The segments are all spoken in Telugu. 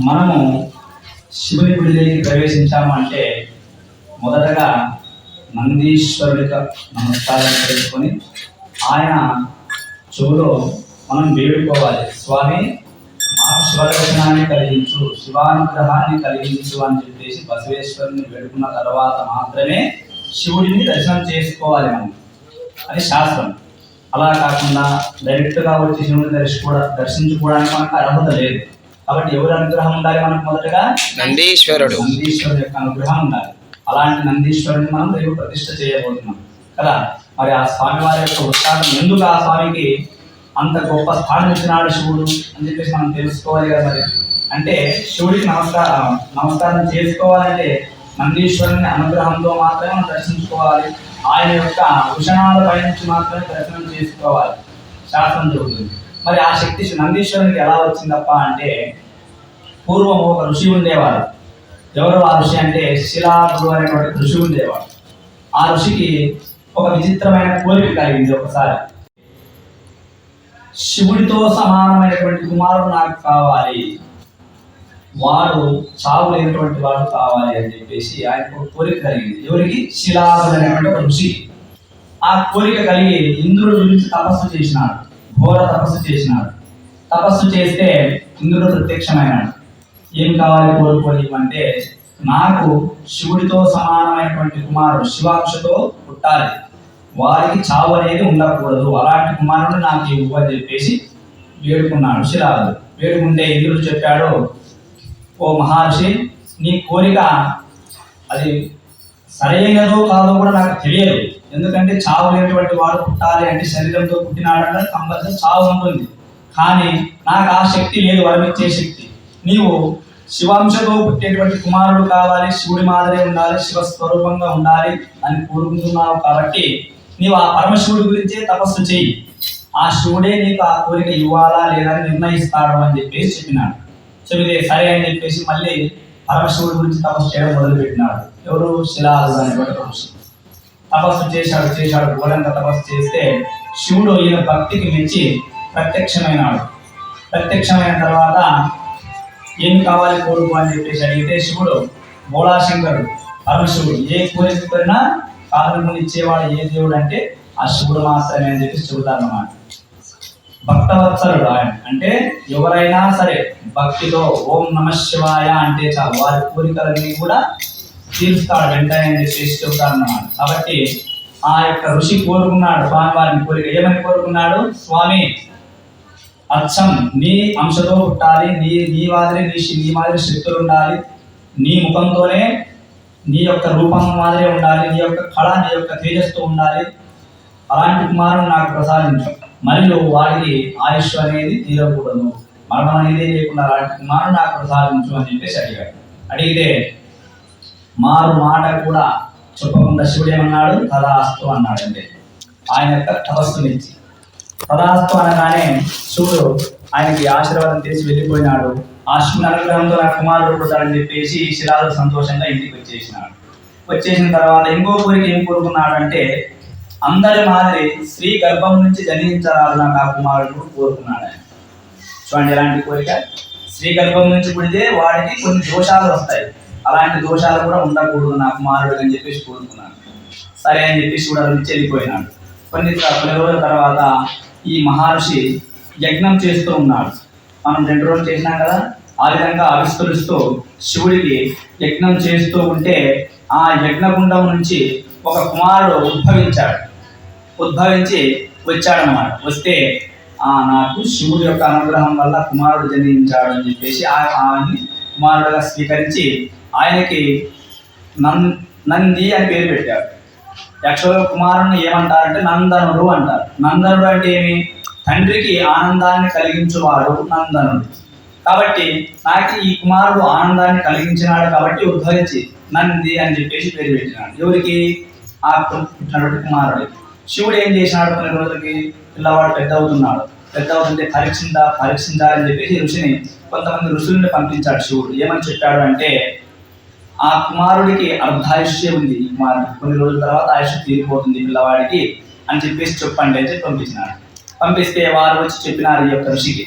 మనము శివుని గుడిలోకి ప్రవేశించాము అంటే మొదటగా నందీశ్వరుడికి నమస్కారం చేసుకొని ఆయన చెవులో మనం వేడుకోవాలి. స్వామి మాకు శివదర్శనాన్ని కలిగించు శివానుగ్రహాన్ని కలిగించు అని చెప్పేసి బసవేశ్వరుని వేడుకున్న తర్వాత మాత్రమే శివుడిని దర్శనం చేసుకోవాలి మనం. అని శాస్త్రం. అలా కాకుండా డైరెక్ట్గా వచ్చి శివుని కూడా దర్శించుకోవడానికి మనకు అర్హత లేదు. కాబట్టి ఎవరి అనుగ్రహం ఉండాలి మనకు మొదటగా? నందీశ్వరుడు. నందీశ్వరుడు యొక్క అనుగ్రహం ఉండాలి. అలాంటి నందీశ్వరుని మనం రేపు ప్రతిష్ఠ చేయబోతున్నాం. కదా? మరి ఆ స్వామి వారి యొక్క ఉత్సాహం ఎందుకు ఆ స్వామికి అంత గొప్ప స్థానం ఇచ్చినాడు శివుడు అని చెప్పేసి మనం తెలుసుకోవాలి కదా మరి. అంటే శివుడికి నమస్కారం నమస్కారం చేసుకోవాలంటే నందీశ్వరుని అనుగ్రహంతో మాత్రమే మనం దర్శించుకోవాలి. ఆయన యొక్క భూషణాల పై నుంచి మాత్రమే దర్శనం చేసుకోవాలి. శాస్త్రం చెబుతుంది. మరి ఆ శక్తి నందీశ్వరునికి ఎలా వచ్చిందప్ప అంటే పూర్వం ఒక ఋషి ఉండేవాడు. ఎవరు ఆ ఋషి అంటే శిలాదుడు అనేటువంటి ఋషి ఉండేవాడు. ఆ ఋషికి ఒక విచిత్రమైన కోరిక కలిగింది ఒకసారి. శివుడితో సమానమైనటువంటి కుమారుడు నాకు కావాలి. వాడు చావు లేనటువంటి వాడు కావాలి అని చెప్పేసి ఆయనకు ఒక కోరిక కలిగింది. ఎవరికి? శిలాదుడు అనేటువంటి ఒక ఋషి. ఆ కోరిక కలిగి ఇంద్రుడి గురించి తపస్సు చేసినాడు. ఘోర తపస్సు చేసినాడు. తపస్సు చేస్తే ఇంద్రుడు ప్రత్యక్షమైనాడు. ఏం కావాలి కోరుకోని అంటే నాకు శివుడితో సమానమైనటువంటి కుమారుడు శివాంశతో పుట్టాలి. వారికి చావు అనేది ఉండకూడదు. అలాంటి కుమారుడు నాకు ఇవ్వు అని చెప్పేసి వేడుకున్నాడు శిలాదు వేడుకుంటే ఇంద్రుడు చెప్పాడు ఓ మహర్షి నీ కోరిక అది సరైనదో కాదో కూడా నాకు తెలియదు. ఎందుకంటే చావు లేనటువంటి వాడు పుట్టాలి అంటే శరీరంతో పుట్టినాడంటే కంపల్సరీ చావు ఉంటుంది. కానీ నాకు ఆ శక్తి లేదు వరమిచ్చే శక్తి. నీవు శివాంశతో పుట్టేటువంటి కుమారుడు కావాలి శివుడి మాదిరి ఉండాలి శివ స్వరూపంగా ఉండాలి అని కోరుకుంటున్నావు కాబట్టి నీవు ఆ పరమశివుడి గురించే తపస్సు చెయ్యి. ఆ శివుడే నీకు ఆ కోరిక ఇవ్వాలా లేదా అని నిర్ణయిస్తాడు అని చెప్పేసి చెప్పినాడు. చెబితే సరే అని చెప్పేసి మళ్ళీ పరమశివుడి గురించి తపస్సు చేయడం మొదలుపెట్టినాడు. ఎవరు? శిలాదు అనేటువంటి ఒక తపస్సు చేశాడు చేశాడు. ఘోరంత తపస్సు చేస్తే శివుడు ఈయన భక్తికి మెచ్చి ప్రత్యక్షమైనాడు. ప్రత్యక్షమైన తర్వాత ఏం కావాలి కోరుకు అని చెప్పేసి అడిగితే శివుడు మూలాశంకరుడు పరమశివుడు ఏ కోరిక కోరినా కారణములు ఇచ్చేవాడు ఏ దేవుడు అంటే ఆ శివుడు మాత్రమే అని చెప్పి చెబుతారన్నమాట భక్తవత్సరుడు ఆయన. అంటే ఎవరైనా సరే భక్తితో ఓం నమ శివాయ అంటే చాలు. వారి కోరికలన్నీ కూడా తీరుస్తాడు వెంటనే అని చెప్పేసి చెబుతాడు అన్నమాట కాబట్టి ఆ యొక్క ఋషి కోరుకున్నాడు స్వామి వారిని కోరిక. ఏమని కోరుకున్నాడు? స్వామి అచ్చం నీ అంశతో పుట్టాలి నీ నీ మాదిరి నీ నీ మాదిరి శక్తులు ఉండాలి. నీ ముఖంతోనే నీ యొక్క రూపం మాదిరి ఉండాలి నీ యొక్క కళ నీ యొక్క తేజస్తో ఉండాలి. అలాంటి కుమారుడు నాకు ప్రసాదించు. మరియు వారికి ఆయుష్ అనేది తీరకూడదు. మరణం అనేది లేకుండా అలాంటి కుమారుడు నాకు ప్రసాదించు అని చెప్పేసి అడిగాడు. అడిగితే మారు మాట కూడా చెప్పకుండా శివుడు ఏమన్నాడు? తదాస్తు అన్నాడు అంటే ఆయన యొక్క తపస్సునిచ్చి తదాస్తు అనగానే శివుడు ఆయనకి ఆశీర్వాదం చేసి వెళ్ళిపోయినాడు. ఆ శివుని అనుగ్రహంతో నా కుమారుడు పుడతాడని చెప్పేసి శిలాలు సంతోషంగా ఇంటికి వచ్చేసినాడు. వచ్చేసిన తర్వాత ఇంకో కోరిక ఏం కోరుకున్నాడంటే అందరి మాదిరి స్త్రీ గర్భం నుంచి జన్మించరాదు నాకు ఆ కుమారుడు కోరుకున్నాడు. ఆయన చూడండి ఎలాంటి కోరిక? స్త్రీ గర్భం నుంచి పుడితే వాడికి కొన్ని దోషాలు వస్తాయి. అలాంటి దోషాలు కూడా ఉండకూడదు నా కుమారుడు అని చెప్పేసి కోరుకున్నాను. సరే అని చెప్పేసి కూడా నుంచి వెళ్ళిపోయినాడు కొన్ని కొన్ని రోజుల తర్వాత ఈ మహర్షి యజ్ఞం చేస్తూ ఉన్నాడు. మనం రెండు రోజులు చేసినాం కదా? ఆ విధంగా ఆవిష్కరిస్తూ శివుడికి యజ్ఞం చేస్తూ ఉంటే ఆ యజ్ఞగుండం నుంచి ఒక కుమారుడు ఉద్భవించాడు. ఉద్భవించి వచ్చాడనమాట వస్తే ఆ నాకు శివుడి యొక్క అనుగ్రహం వల్ల కుమారుడు జన్మించాడు అని చెప్పేసి ఆ- ఆయన్ని కుమారుడుగా స్వీకరించి ఆయనకి నం నంది అని పేరు పెట్టారు. యక్ష కుమారుని ఏమంటారంటే నందనుడు అంటారు. నందనుడు అంటే ఏమి? తండ్రికి ఆనందాన్ని కలిగించువాడు నందనుడు. కాబట్టి నాకు ఈ కుమారుడు ఆనందాన్ని కలిగించినాడు కాబట్టి ఉద్ధరించి నంది అని చెప్పేసి పేరు పెట్టినాడు. ఎవరికి? ఆ పుట్టినటువంటి కుమారుడు శివుడు ఏం చేసినాడు కొన్ని రోజులకి? పిల్లవాడు పెద్ద అవుతున్నాడు. పెద్ద అవుతుంటే పలిక్షిందా పరీక్షిందా అని చెప్పేసి ఋషిని కొంతమంది ఋషుల్ని పంపించాడు శివుడు. ఏమని చెప్పాడు అంటే ఆ కుమారుడికి అర్ధాయుష్యం ఉంది. ఈ కుమారుడికి కొన్ని రోజుల తర్వాత ఆయుష్ తీరిపోతుంది పిల్లవాడికి అని చెప్పేసి చెప్పండి అని చెప్పి పంపించినాడు పంపిస్తే వారు వచ్చి చెప్పినారు ఈ యొక్క ఋషికి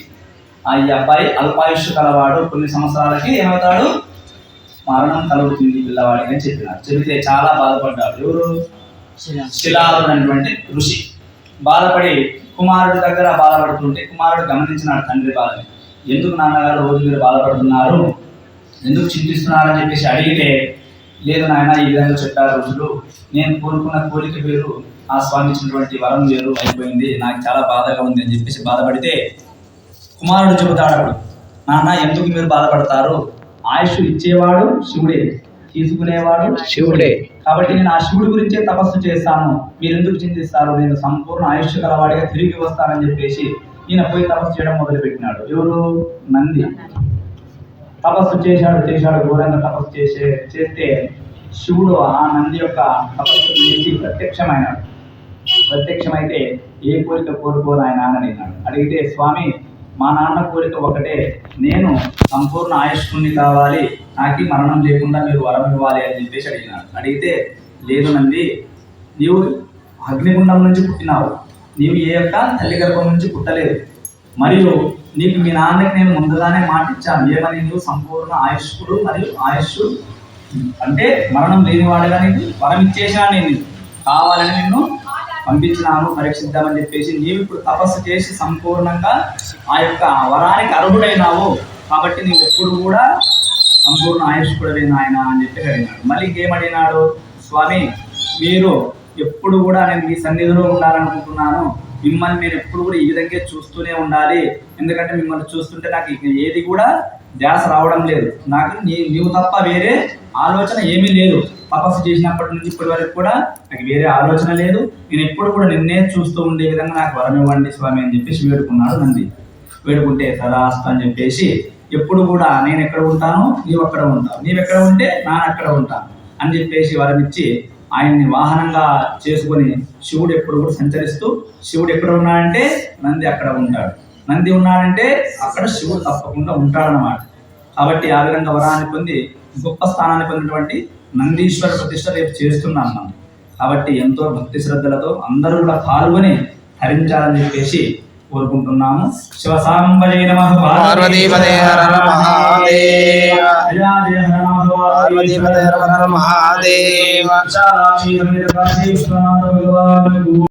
ఆ ఈ అబ్బాయి అల్పాయుష్ కలవాడు కొన్ని సంవత్సరాలకి ఏమవుతాడు? మరణం కలుగుతుంది పిల్లవాడికి అని చెప్పినారు. చెబితే చాలా బాధపడ్డాడు. ఎవరు? శిలాలు అనేటువంటి ఋషి. బాధపడి కుమారుడి దగ్గర బాధపడుతుంటే కుమారుడు గమనించినాడు తండ్రి బాధని. ఎందుకు నాన్నగారు రోజు మీరు బాధపడుతున్నారు? ఎందుకు చింతిస్తున్నారని చెప్పేసి అడిగితే లేదు నాయన ఈ విధంగా చెప్పారు రోజులు నేను కోరుకున్న కోరిక వేరు ఆ స్వామి ఇచ్చినటువంటి వరం వేరు అయిపోయింది. నాకు చాలా బాధగా ఉంది అని చెప్పేసి బాధపడితే కుమారుడు చెబుతాడు అప్పుడు నాన్న ఎందుకు మీరు బాధపడతారు? ఆయుష్ ఇచ్చేవాడు శివుడే తీసుకునేవాడు శివుడే. కాబట్టి నేను ఆ శివుడి గురించే తపస్సు చేస్తాను మీరు ఎందుకు చింతిస్తారు? నేను సంపూర్ణ ఆయుష్ గలవాడిగా తిరిగి వస్తానని చెప్పేసి ఈయన పోయి తపస్సు చేయడం మొదలుపెట్టినాడు. ఎవరు? నంది. తపస్సు చేశాడు చేశాడు ఘోరంగా తపస్సు చేసే చేస్తే శివుడు ఆ నంది యొక్క తపస్సు చేసి ప్రత్యక్షమైనాడు. ప్రత్యక్షమైతే ఏ కోరిక కోరుకోరు ఆయన అని అడిగితే స్వామి మా నాన్న కోరిక ఒకటే. నేను సంపూర్ణ ఆయుష్కుణ్ణి కావాలి. నాకు మరణం లేకుండా మీరు వరం ఇవ్వాలి అని చెప్పేసి అడిగినాడు. అడిగితే లేదు నంది నీవు అగ్నిగుండం నుంచి పుట్టినావు. నీవు ఏ యొక్క తల్లి గర్భం నుంచి పుట్టలేదు. మరియు నీకు మీ నాన్నకి నేను ముందుగానే మాట ఇచ్చాను ఏమని నువ్వు సంపూర్ణ ఆయుష్కుడు మరియు ఆయుష్ అంటే మరణం లేనివాడుగా నీకు? వరం ఇచ్చేసాను నేను కావాలని నిన్ను పంపించినాను పరీక్షిద్దామని చెప్పేసి నీవు ఇప్పుడు తపస్సు చేసి సంపూర్ణంగా ఆ యొక్క వరానికి అర్హుడైనావు. కాబట్టి నీవు ఎప్పుడు కూడా సంపూర్ణ ఆయుష్కుడవే నాయన అని చెప్పి అడిగినాడు. మళ్ళీ ఇంకేమడిగినాడు? స్వామి మీరు ఎప్పుడు కూడా నేను మీ సన్నిధిలో ఉండాలనుకుంటున్నాను. మిమ్మల్ని నేను ఎప్పుడు కూడా ఈ విధంగా చూస్తూనే ఉండాలి. ఎందుకంటే మిమ్మల్ని చూస్తుంటే నాకు ఏది కూడా ధ్యాస రావడం లేదు. నాకు నీ నీవు తప్ప వేరే ఆలోచన ఏమీ లేదు. తపస్సు చేసినప్పటి నుంచి ఇప్పటి వరకు కూడా నాకు వేరే ఆలోచన లేదు. నేను ఎప్పుడు కూడా నిన్నే చూస్తూ ఉండే విధంగా నాకు వరం ఇవ్వండి స్వామి అని చెప్పేసి వేడుకున్నాడు నంది. వేడుకుంటే సదాస్త అని చెప్పేసి ఎప్పుడు కూడా నేను ఎక్కడ ఉంటాను నీవు అక్కడ ఉంటావు. నీవు ఎక్కడ ఉంటే నాన్న అక్కడ ఉంటాను అని చెప్పేసి వరం ఇచ్చి ఆయన్ని వాహనంగా చేసుకొని శివుడు ఎప్పుడు కూడా సంచరిస్తూ శివుడు ఎక్కడ ఉన్నాడంటే నంది అక్కడ ఉంటాడు. నంది ఉన్నాడంటే అక్కడ శివుడు తప్పకుండా ఉంటాడనమాట కాబట్టి ఆ విధంగా వరాన్ని పొంది గొప్ప స్థానాన్ని పొందినటువంటి నందీశ్వర ప్రతిష్ట రేపు చేస్తున్నాం మనం. కాబట్టి ఎంతో భక్తి శ్రద్ధలతో అందరూ కూడా పాల్గొని హరించాలని చెప్పేసి కోరుకుంటున్నాము. శివసాంబజయ నమ. పార్వతీపదే హర హర మహాదేవ. జయ జయ హర నమ. పార్వతీపదే హర హర మహాదేవ. lago